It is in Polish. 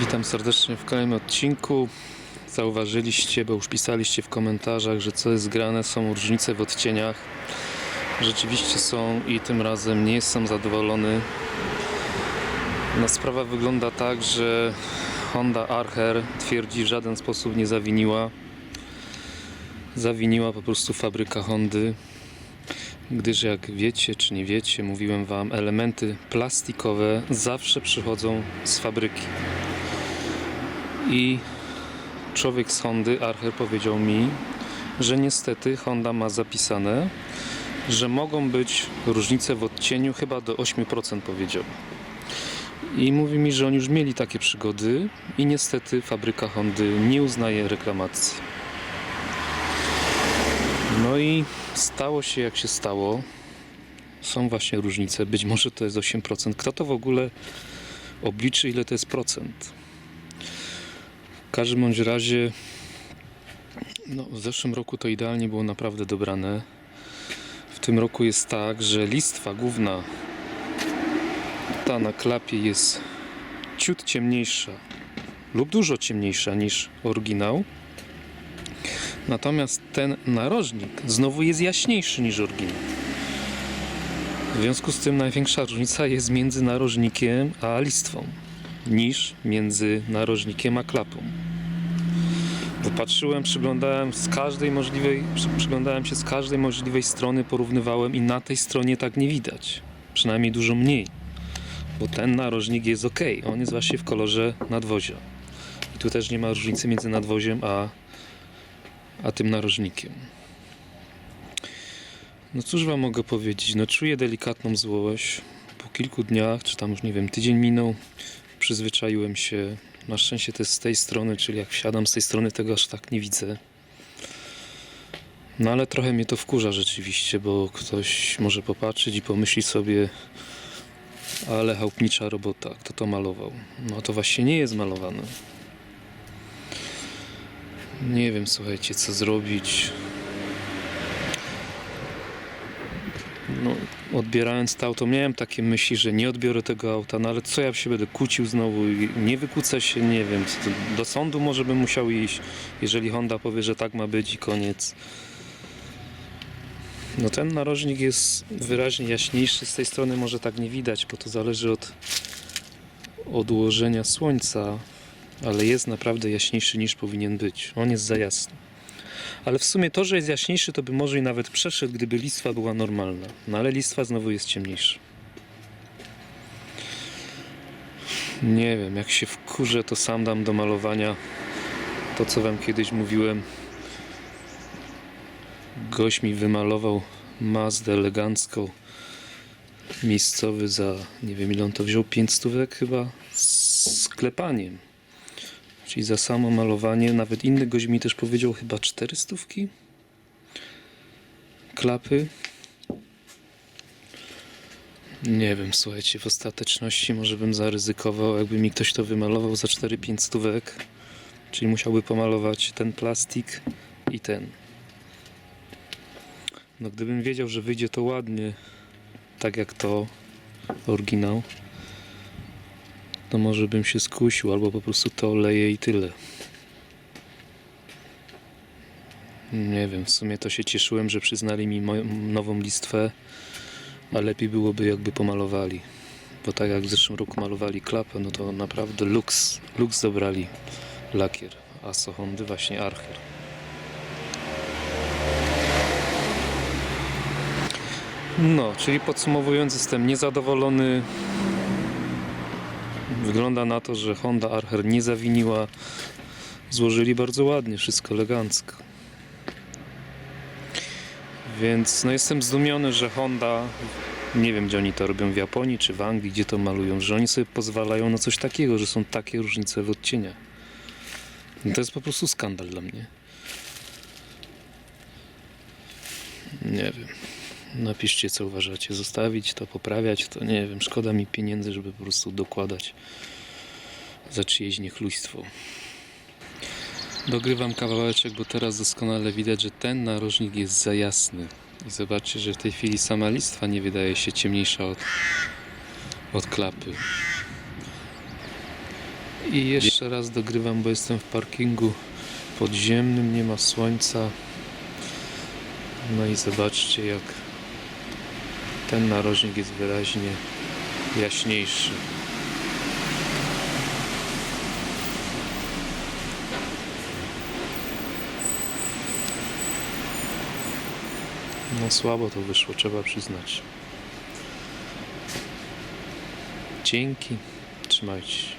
Witam serdecznie w kolejnym odcinku. Zauważyliście, bo już pisaliście w komentarzach, że co jest grane, są różnice w odcieniach. Rzeczywiście są i tym razem nie jestem zadowolony. No, sprawa wygląda tak, że Honda Archer twierdzi w żaden sposób nie zawiniła. Zawiniła po prostu fabryka Hondy gdyż jak wiecie czy nie wiecie, mówiłem Wam, elementy plastikowe zawsze przychodzą z fabryki. I człowiek z Hondy, Archer, powiedział mi, że niestety Honda ma zapisane, że mogą być różnice w odcieniu chyba do 8% powiedział. I mówi mi, że oni już mieli takie przygody i niestety fabryka Hondy nie uznaje reklamacji. No i stało się jak się stało. Są właśnie różnice. Być może to jest 8%. Kto to w ogóle obliczy, ile to jest procent? W każdym bądź razie, no, w zeszłym roku to idealnie było naprawdę dobrane. W tym roku jest tak, że listwa główna, ta na klapie jest ciut ciemniejsza lub dużo ciemniejsza niż oryginał. Natomiast ten narożnik znowu jest jaśniejszy niż oryginał. W związku z tym największa różnica jest między narożnikiem a listwą niż między narożnikiem a klapą. Bo patrzyłem, przyglądałem z każdej możliwej, przy- przyglądałem się z każdej możliwej strony, porównywałem i na tej stronie tak nie widać. Przynajmniej dużo mniej. Bo ten narożnik jest ok, on jest właśnie w kolorze nadwozia. I tu też nie ma różnicy między nadwoziem a a tym narożnikiem. No cóż wam mogę powiedzieć, no czuję delikatną złość. Po kilku dniach, czy tam już nie wiem, tydzień minął, przyzwyczaiłem się. Na szczęście to jest z tej strony, czyli jak wsiadam z tej strony, tego aż tak nie widzę. No ale trochę mnie to wkurza rzeczywiście, bo ktoś może popatrzeć i pomyśli sobie, ale chałupnicza robota, kto to malował? No to właśnie nie jest malowane. Nie wiem, słuchajcie, co zrobić. No, odbierając to auto, miałem takie myśli, że nie odbiorę tego auta, no ale co ja się będę kłócił znowu i nie wykłócę się, nie wiem, do sądu może bym musiał iść, jeżeli Honda powie, że tak ma być i koniec. No ten narożnik jest wyraźnie jaśniejszy, z tej strony może tak nie widać, bo to zależy od odłożenia słońca, ale jest naprawdę jaśniejszy niż powinien być. On jest za jasny. Ale w sumie to, że jest jaśniejszy, to by może i nawet przeszedł, gdyby listwa była normalna. No ale listwa znowu jest ciemniejsza. Nie wiem, jak się wkurzę, to sam dam do malowania to, co wam kiedyś mówiłem. Gość mi wymalował Mazdę elegancką. Miejscowy za, nie wiem ile on to wziął, 5 stówek chyba, z sklepaniem. Czyli za samo malowanie, nawet inny gość mi też powiedział chyba 400 klapy. Nie wiem, słuchajcie, w ostateczności może bym zaryzykował, jakby mi ktoś to wymalował za 4-5 stówek. Czyli musiałby pomalować ten plastik i ten. No gdybym wiedział, że wyjdzie to ładnie, tak jak to oryginał, to może bym się skusił, albo po prostu to oleję i tyle. Nie wiem, w sumie to się cieszyłem, że przyznali mi nową listwę, a lepiej byłoby jakby pomalowali. Bo tak jak w zeszłym roku malowali klapę, no to naprawdę luks, luks dobrali lakier. A co właśnie Archer. No, czyli podsumowując, jestem niezadowolony Wygląda na to, że Honda Archer nie zawiniła. Złożyli bardzo ładnie, wszystko elegancko. Więc no jestem zdumiony, że Honda, nie wiem gdzie oni to robią, w Japonii czy w Anglii, gdzie to malują, że oni sobie pozwalają na coś takiego, że są takie różnice w odcieniach. No to jest po prostu skandal dla mnie. Nie wiem. Napiszcie co uważacie. Zostawić to, poprawiać to nie wiem. Szkoda mi pieniędzy, żeby po prostu dokładać za czyjeś niechlujstwo. Dogrywam kawałeczek, bo teraz doskonale widać, że ten narożnik jest za jasny. I zobaczcie, że w tej chwili sama listwa nie wydaje się ciemniejsza od, od klapy. I jeszcze raz dogrywam, bo jestem w parkingu podziemnym, nie ma słońca. No i zobaczcie jak ten narożnik jest wyraźnie jaśniejszy. No słabo to wyszło, trzeba przyznać. Dzięki, trzymajcie się.